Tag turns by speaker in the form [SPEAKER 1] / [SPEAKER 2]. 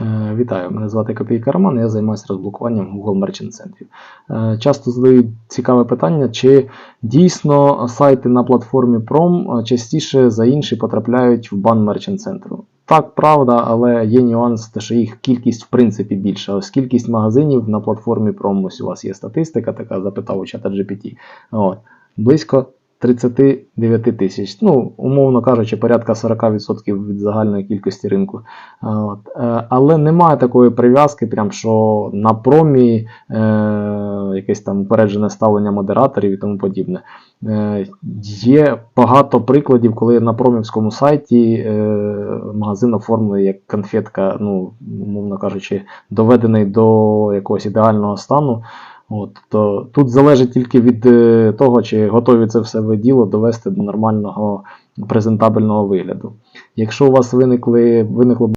[SPEAKER 1] Е, Вітаю, мене звати Копійка Роман, я займаюся розблокуванням Google Merchant центрів. Часто задають цікаве питання, чи дійсно сайти на платформі Prom е, частіше за інші потрапляють в бан Merchant центру. Так, правда, але є нюанс, те, що їх кількість в принципі більша. Ось кількість магазинів на платформі Prom, ось у вас є статистика, така запитав у чата GPT. От, близько 39 тисяч. Ну, умовно кажучи, порядка 40% від загальної кількості ринку. От. Е, Але немає такої прив'язки, прям, що на промі е, якесь там упереджене ставлення модераторів і тому подібне. Е, Є багато прикладів, коли на промівському сайті е, магазин оформлений як конфетка, ну, умовно кажучи, доведений до якогось ідеального стану. От, то тут залежить тільки від е, того, чи готові це все ви діло довести до нормального презентабельного вигляду. Якщо у вас виникли, виникло